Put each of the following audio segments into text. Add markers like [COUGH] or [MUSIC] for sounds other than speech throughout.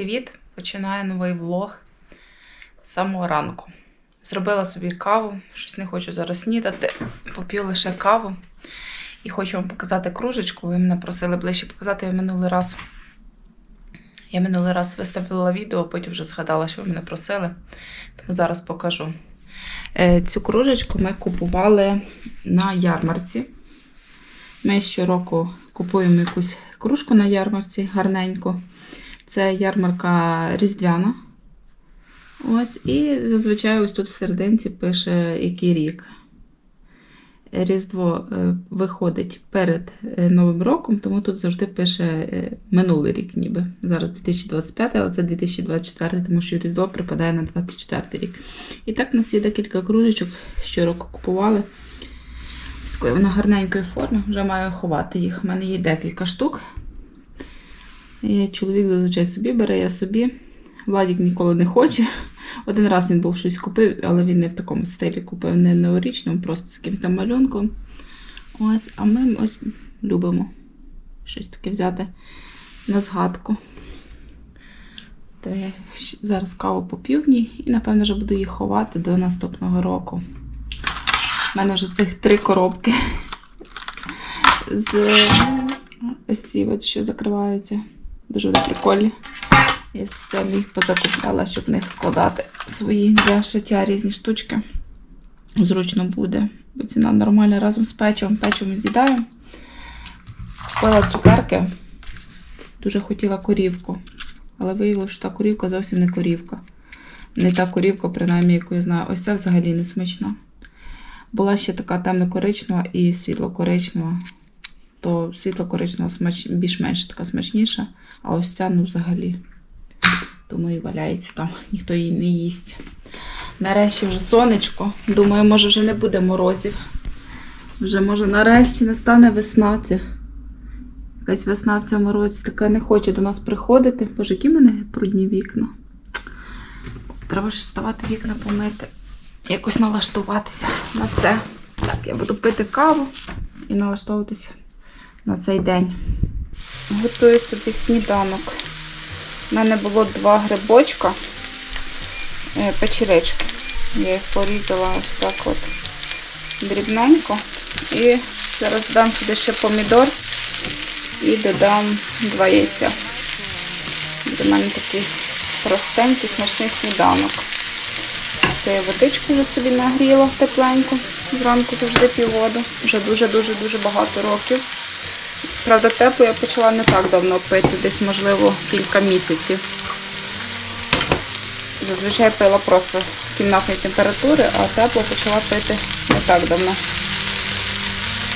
Привіт! Починаю новий влог з самого ранку. Зробила собі каву, щось не хочу зараз снідати, поп'ю лише каву. І хочу вам показати кружечку. Ви мене просили ближче показати. Я минулий раз, я минулий раз виставила відео, потім вже згадала, що ви мене просили. Тому зараз покажу. Е, Цю кружечку ми купували на ярмарці. Ми щороку купуємо якусь кружку на ярмарці гарненьку. Це ярмарка різдвяна. Ось, і зазвичай ось тут в серединці пише який рік. Різдво е, виходить перед е, Новим роком, тому тут завжди пише е, минулий рік, ніби. Зараз 2025, але це 2024, тому що Різдво припадає на 24 рік. І так, у нас є декілька кружечок, щороку купували. Ось такої вона гарненької форми, вже маю ховати їх. У мене є декілька штук. І чоловік зазвичай собі бере, я собі. Владік ніколи не хоче. Один раз він був щось купив, але він не в такому стилі купив, не новорічному, просто з якимось там малюнком. Ось, а ми ось любимо щось таке взяти на згадку. То я зараз каву поп'ю в ній і, напевно, вже буду їх ховати до наступного року. У мене вже цих три коробки з ось ці, от, що закриваються. Дуже вони прикольні. Я спеціально їх позакупляла, щоб в них складати свої для шиття різні штучки. Зручно буде. Бо ціна нормальна разом з печивом. Печивом з'їдаю. Купила цукерки. Дуже хотіла корівку. Але виявилося, що та корівка зовсім не корівка. Не та корівка, принаймні, яку я знаю. Ось ця взагалі не смачна. Була ще така темно-коричнева і світло-коричнева. То світло-коричнева смач... більш-менш така смачніша, а ось ця ну взагалі. Тому і валяється там, ніхто її не їсть. Нарешті вже сонечко. Думаю, може вже не буде морозів. Вже може нарешті настане весна. Це якась весна в цьому році така не хоче до нас приходити. Боже, які в мене брудні вікна. Треба ж ставати вікна помити. Якось налаштуватися на це. Так, я буду пити каву і налаштовуватися на цей день. Готую собі сніданок. У мене було два грибочка, е, печерички. Я їх порізала ось так от дрібненько. І зараз додам сюди ще помідор і додам два яйця. В мене такий простенький, смачний сніданок. Це я водичку вже собі нагріла тепленько. Зранку завжди п'ю воду. Вже дуже-дуже-дуже багато років. Правда, тепло я почала не так давно пити, десь, можливо, кілька місяців. Зазвичай пила просто кімнатної температури, а тепло почала пити не так давно.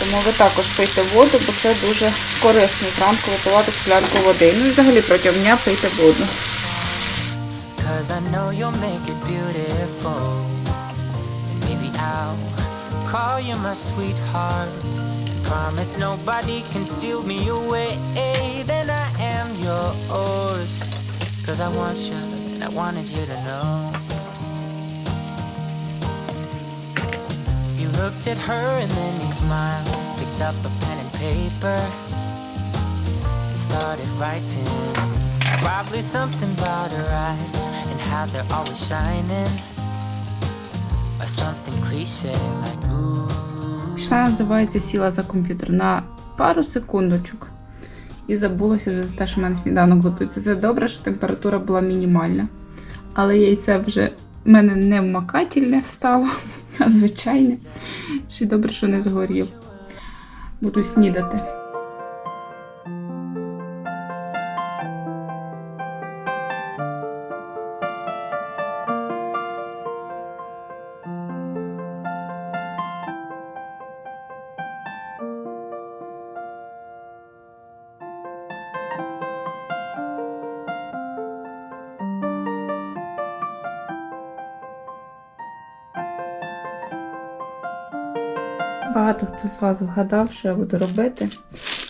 Тому ви також пийте воду, бо це дуже корисно зранку випивати склянку води. Ну і взагалі протягом дня пийте воду. Call you my sweetheart. Promise nobody can steal me away. Then I am yours. Cause I want you and I wanted you to know. You looked at her and then you smiled. Picked up a pen and paper. and started writing. Probably something about her eyes and how they're always shining. Or something cliche like ooh. Пішла, називається, сіла за комп'ютер на пару секундочок. І забулася за те, що в мене сніданок готується. Це добре, що температура була мінімальна. Але яйце вже в мене не вмакательне стало, а звичайне. Ще добре, що не згорів. Буду снідати. Багато хто з вас вгадав, що я буду робити.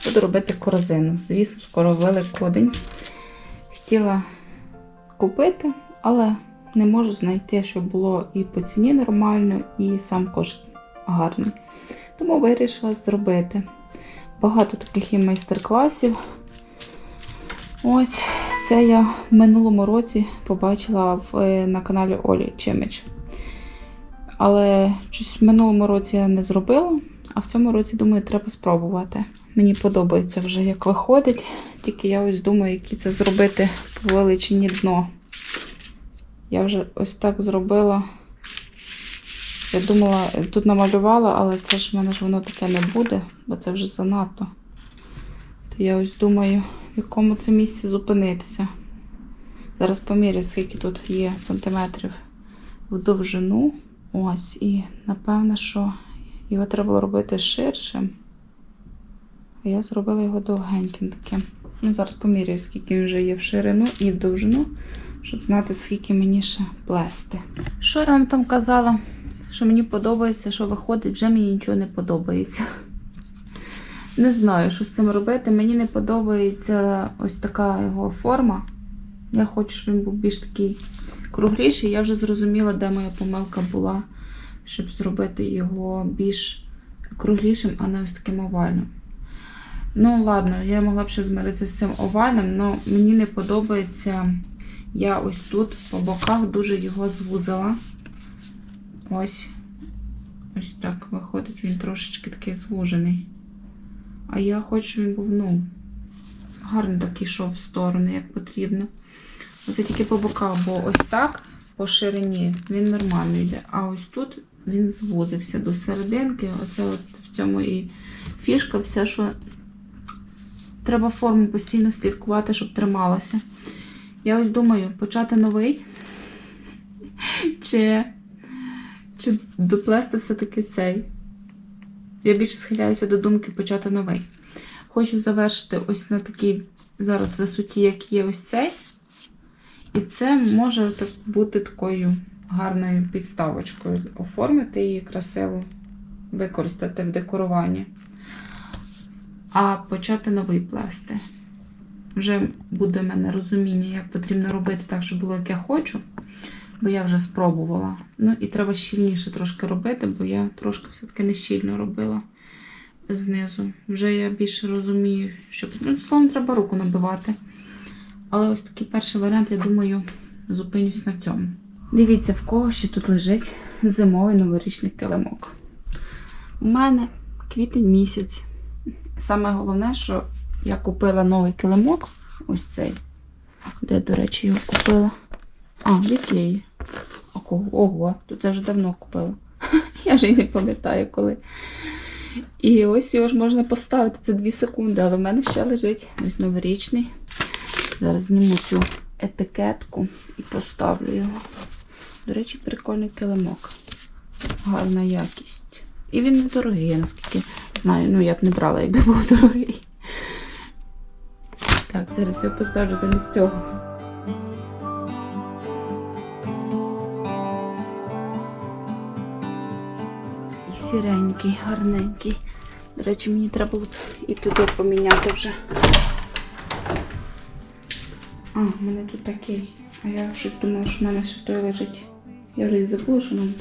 Буду робити корзину. Звісно, скоро Великодень. Хотіла купити, але не можу знайти, щоб було і по ціні нормально, і сам кошик гарний. Тому вирішила зробити. Багато таких є майстер-класів. Ось Це я в минулому році побачила в, е, на каналі Олі Чимич. Але щось в минулому році я не зробила, а в цьому році, думаю, треба спробувати. Мені подобається вже, як виходить. Тільки я ось думаю, які це зробити по величині дно. Я вже ось так зробила. Я думала, тут намалювала, але це ж в мене ж воно таке не буде, бо це вже занадто. То я ось думаю, в якому це місці зупинитися. Зараз поміряю, скільки тут є сантиметрів в довжину. Ось, і напевно, що його треба було робити ширшим. А я зробила його довгеньким таким. Ну, зараз поміряю, скільки він вже є в ширину і в довжину, щоб знати, скільки мені ще плести. Що я вам там казала? Що мені подобається, що виходить, вже мені нічого не подобається. Не знаю, що з цим робити. Мені не подобається ось така його форма. Я хочу, щоб він був більш такий кругліший. Я вже зрозуміла, де моя помилка була, щоб зробити його більш круглішим, а не ось таким овальним. Ну, ладно, я могла б ще змиритися з цим овальним, але мені не подобається. Я ось тут по боках дуже його звузила. Ось. Ось так виходить, він трошечки такий звужений. А я хочу, щоб він був, ну, гарно так йшов в сторони, як потрібно. Оце тільки по боках, бо ось так, по ширині, він нормально йде. А ось тут він звузився до серединки. Оце от в цьому і фішка, вся, що треба форму постійно слідкувати, щоб трималася. Я ось думаю, почати новий. Чи, чи доплести все-таки цей. Я більше схиляюся до думки почати новий. Хочу завершити ось на такій зараз висоті, як є ось цей. І це може бути такою гарною підставочкою. Оформити її красиво, використати в декоруванні. А почати новий плести. Вже буде в мене розуміння, як потрібно робити так, щоб було, як я хочу. Бо я вже спробувала. Ну і треба щільніше трошки робити, бо я трошки все-таки не щільно робила знизу. Вже я більше розумію, що ну, словом, треба руку набивати. Але ось такий перший варіант, я думаю, зупинюсь на цьому. Дивіться, в кого ще тут лежить зимовий новорічний килимок. У мене квітень місяць. Саме головне, що я купила новий килимок. Ось цей. Де, до речі, його купила? А, в Ікеї. Ого, тут це вже давно купила. [LAUGHS] Я вже й не пам'ятаю коли. І ось його ж можна поставити, це 2 секунди, але в мене ще лежить ось новорічний. Зараз зніму цю етикетку і поставлю його. До речі, прикольний килимок. Гарна якість. І він недорогий, я наскільки знаю. Ну, я б не брала, якби був [LAUGHS] дорогий. Так, зараз я поставлю замість цього. І сіренький, гарненький. До речі, мені треба було і туди поміняти вже. А, в мене тут такий. А я щось думала, що в мене ще той лежить. Я вже і забула, що в мене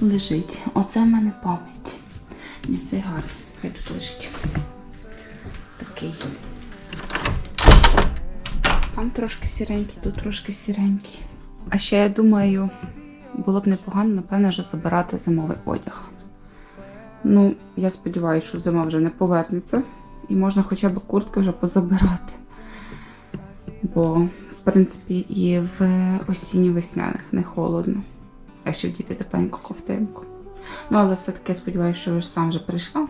лежить. Оце в мене пам'ять. Ні, цей гарний. Хай тут лежить. Такий. Там трошки сіренький, тут трошки сіренький. А ще я думаю, було б непогано, напевно, вже забирати зимовий одяг. Ну, я сподіваюся, що зима вже не повернеться. І можна хоча б куртки вже позабирати. Бо, в принципі, і в осінньо-весняних не холодно. Якщо вдіти тепленьку ковтинку. Ну, але все-таки сподіваюся, що сам вже прийшла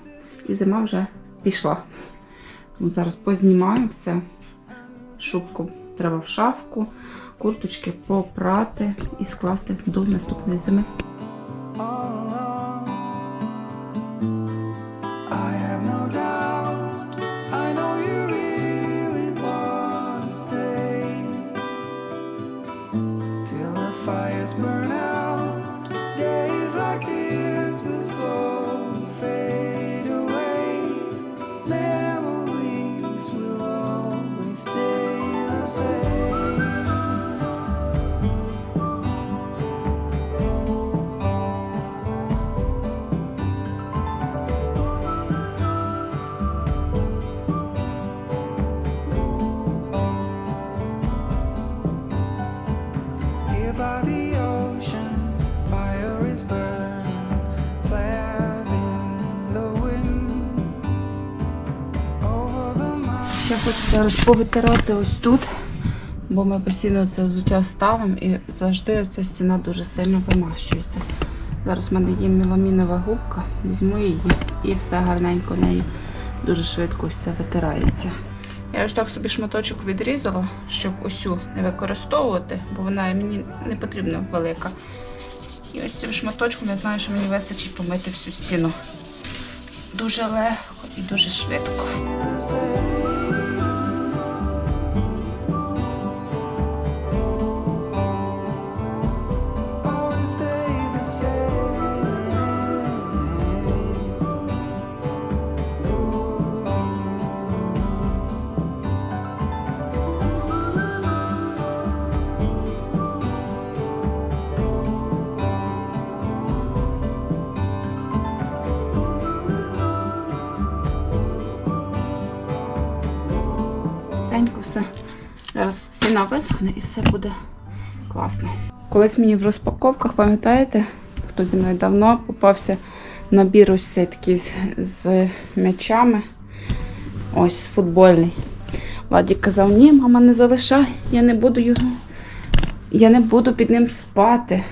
і зима вже пішла. Тому зараз познімаю все. Шубку треба в шафку, курточки попрати і скласти до наступної зими. Зараз повитирати ось тут, бо ми постійно це взуття ставимо і завжди ця стіна дуже сильно вимащується. Зараз в мене є меламінова губка, візьму її і все гарненько нею дуже швидко все витирається. Я ось так собі шматочок відрізала, щоб осю не використовувати, бо вона мені не потрібна велика. І ось цим шматочком я знаю, що мені вистачить помити всю стіну. Дуже легко і дуже швидко. Тенько все. Зараз стіна висохне і все буде класно. Колись мені в розпаковках, пам'ятаєте, хто зі мною давно попався набір ось цей такий з м'ячами. Ось футбольний. Владік казав, ні, мама, не залишай, я не буду його. Я не буду під ним спати.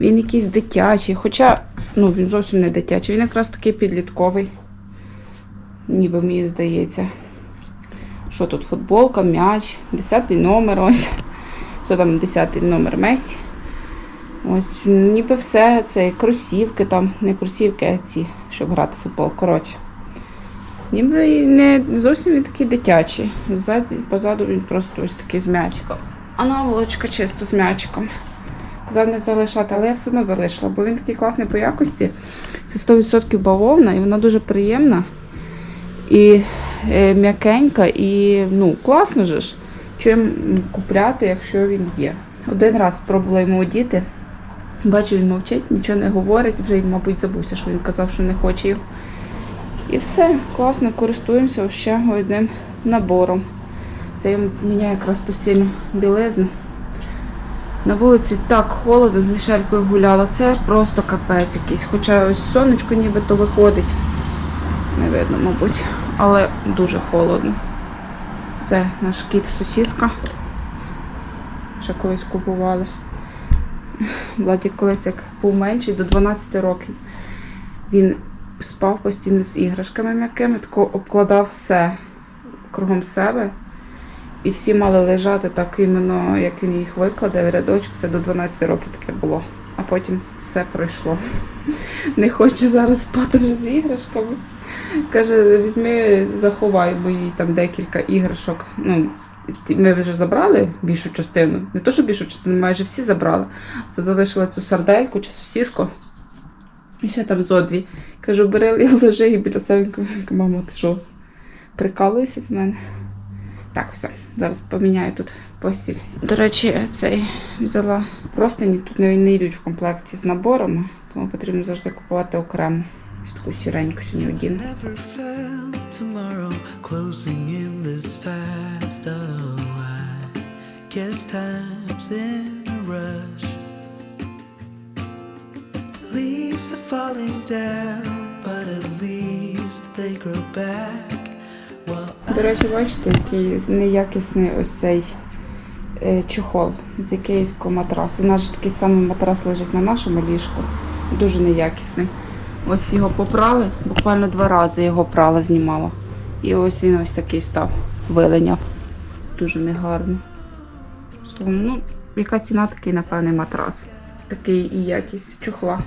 Він якийсь дитячий. Хоча, ну, він зовсім не дитячий, він якраз такий підлітковий. Ніби мені здається. Що тут? Футболка, м'яч, 10 номер ось. Що там 10 номер Месі. Ось, ніби все. Це кросівки там, не кросівки, а ці, щоб грати в футбол. Коротше. Ніби не зовсім він такий дитячий. Ззаді, позаду він просто ось такий з м'ячиком. А наволочка чисто з м'ячиком. Казав не залишати, але я все одно залишила, бо він такий класний по якості. Це 100% бавовна і вона дуже приємна і м'якенька, і ну, класно же ж. Чим купляти, якщо він є. Один раз спробувала йому одіти. Бачу, він мовчить, нічого не говорить, вже, мабуть, забувся, що він казав, що не хоче їх. І все, класно, користуємося ще одним набором. Це я якраз постійно білизну. На вулиці так холодно, з Мішелькою гуляла. Це просто капець якийсь. Хоча ось сонечко нібито виходить. Не видно, мабуть. Але дуже холодно. Це наш кіт сусідка. Ще колись купували. Владі колись як був менший, до 12 років. Він спав постійно з іграшками м'якими, тако обкладав все кругом себе. І всі мали лежати так іменно, як він їх викладе в рядочок. Це до 12 років таке було. А потім все пройшло. Не хоче зараз спати вже з іграшками. Каже, візьми, заховай, бо їй там декілька іграшок. Ну, ми вже забрали більшу частину. Не то, що більшу частину, майже всі забрали. Це залишила цю сардельку чи сусіску. І ще там зо дві. Кажу, бери і лежи і біля себе. Мамо, ти що? Прикалуєшся з мене? Так, все. Зараз поміняю тут постіль. До речі, цей взяла простині. Тут не йдуть в комплекті з наборами, тому потрібно завжди купувати окремо. Таку сіреньку сьогодні одіну. Leaves are falling down, but at least they grow back. До речі, бачите, який неякісний ось цей е, чохол з ікеївського матрасу. У нас ж такий самий матрас лежить на нашому ліжку. Дуже неякісний. Ось його попрали, буквально два рази його прала, знімала. І ось він ось такий став, виленяв. Дуже негарно. Словом, ну, яка ціна такий, напевне, матрас. Такий і якість чохла.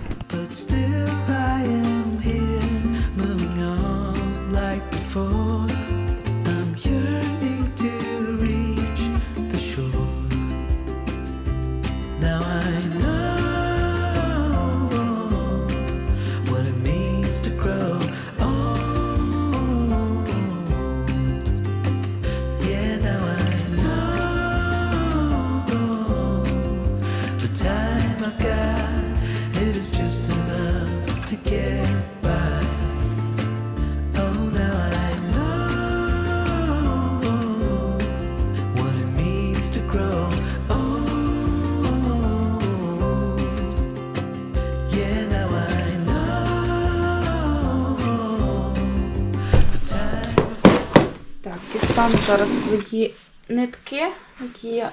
Дістану зараз свої нитки, які я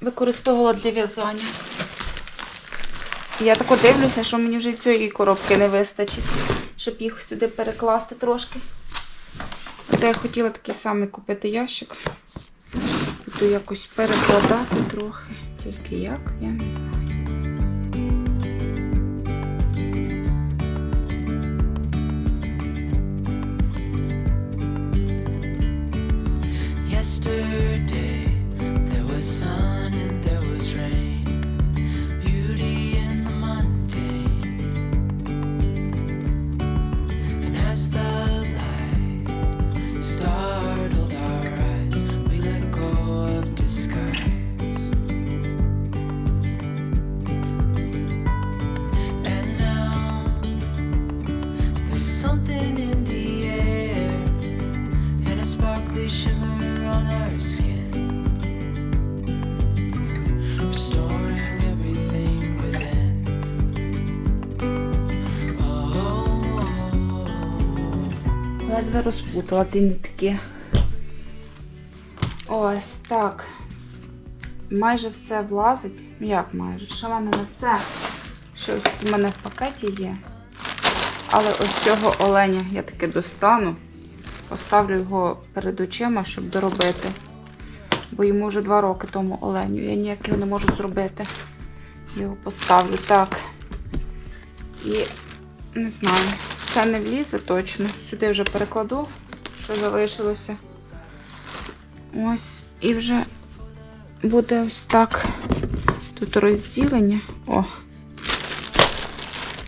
використовувала для в'язання. Я тако дивлюся, що мені вже і цієї коробки не вистачить, щоб їх сюди перекласти трошки. Це я хотіла такий самий купити ящик. Зараз буду якось перекладати трохи. Тільки як, я не знаю. Yesterday. There was sun Ледве розпутала ті нитки. Ось так. Майже все влазить. Ну, Як майже? Ще в мене не все. Що у мене в пакеті є. Але ось цього оленя я таки достану. Поставлю його перед очима, щоб доробити. Бо йому вже два роки тому оленю. Я ніяк його не можу зробити. Його поставлю так. І не знаю, все не влізе точно. Сюди вже перекладу, що залишилося. Ось, і вже буде ось так. Тут розділення. О.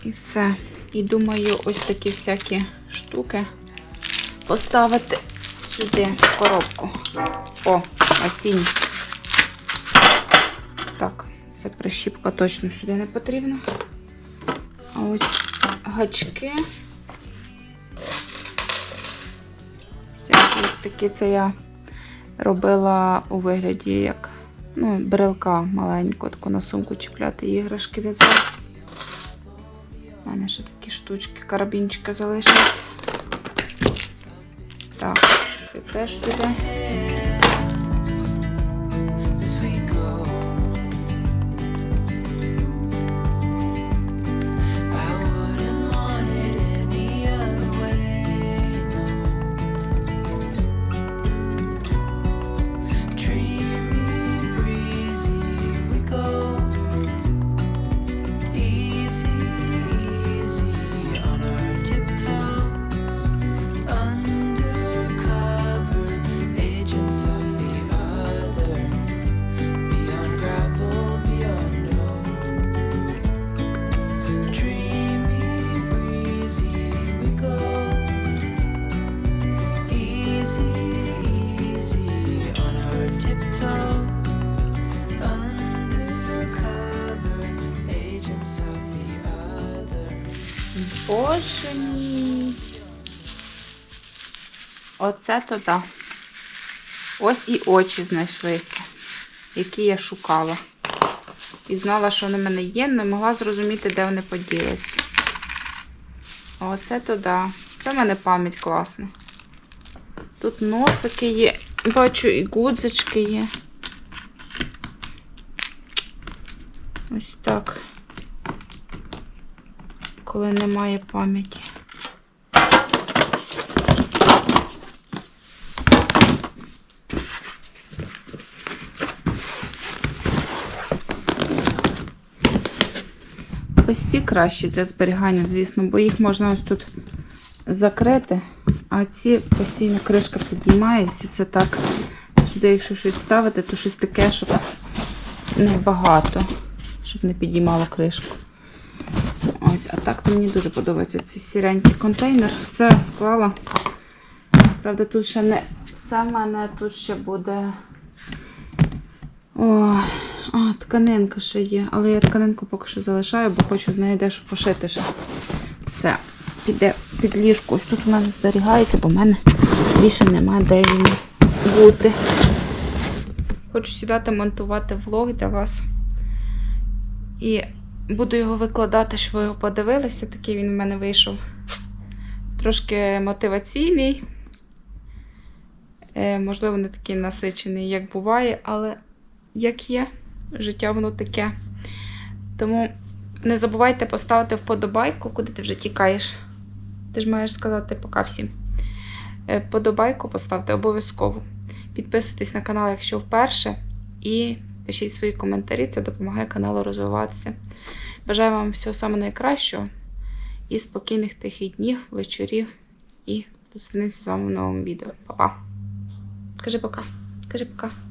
І все. І думаю, ось такі всякі штуки поставити сюди в коробку. О, осінь. Так, ця прищіпка точно сюди не потрібна. А ось гачки. Такі це я робила у вигляді як ну, брелка маленьку, таку на сумку чіпляти іграшки в'язала. У мене ще такі штучки, карабінчики залишились. Так, це теж сюди. Оце то да. Ось і очі знайшлися, які я шукала. І знала, що вони в мене є, не могла зрозуміти, де вони поділися. Оце то да. Це в мене пам'ять класна. Тут носики є. Бачу, і гудзички є. Ось так. Коли немає пам'яті. Ось ці кращі для зберігання, звісно, бо їх можна ось тут закрити, а ці постійно кришка підіймається. Це так, сюди, якщо щось ставити, то щось таке, щоб небагато, щоб не підіймало кришку. Ось, а так то мені дуже подобається цей сіренький контейнер. Все склала. Правда, тут ще не все в мене тут ще буде. О, а, тканинка ще є. Але я тканинку поки що залишаю, бо хочу з неї дещо пошити ще. Все, піде під ліжку. Ось тут у мене зберігається, бо в мене більше немає де йому бути. Хочу сідати монтувати влог для вас. І буду його викладати, щоб ви його подивилися. Такий він в мене вийшов. Трошки мотиваційний. Е, можливо, не такий насичений, як буває, але як є, життя воно таке. Тому не забувайте поставити вподобайку, куди ти вже тікаєш. Ти ж маєш сказати пока всім. Е, Подобайку поставте обов'язково. Підписуйтесь на канал, якщо вперше. І пишіть свої коментарі, це допомагає каналу розвиватися. Бажаю вам всього самого найкращого і спокійних тихих днів, вечорів. І зустрінемося з вами в новому відео. Па-па. Кажи пока. Кажи пока.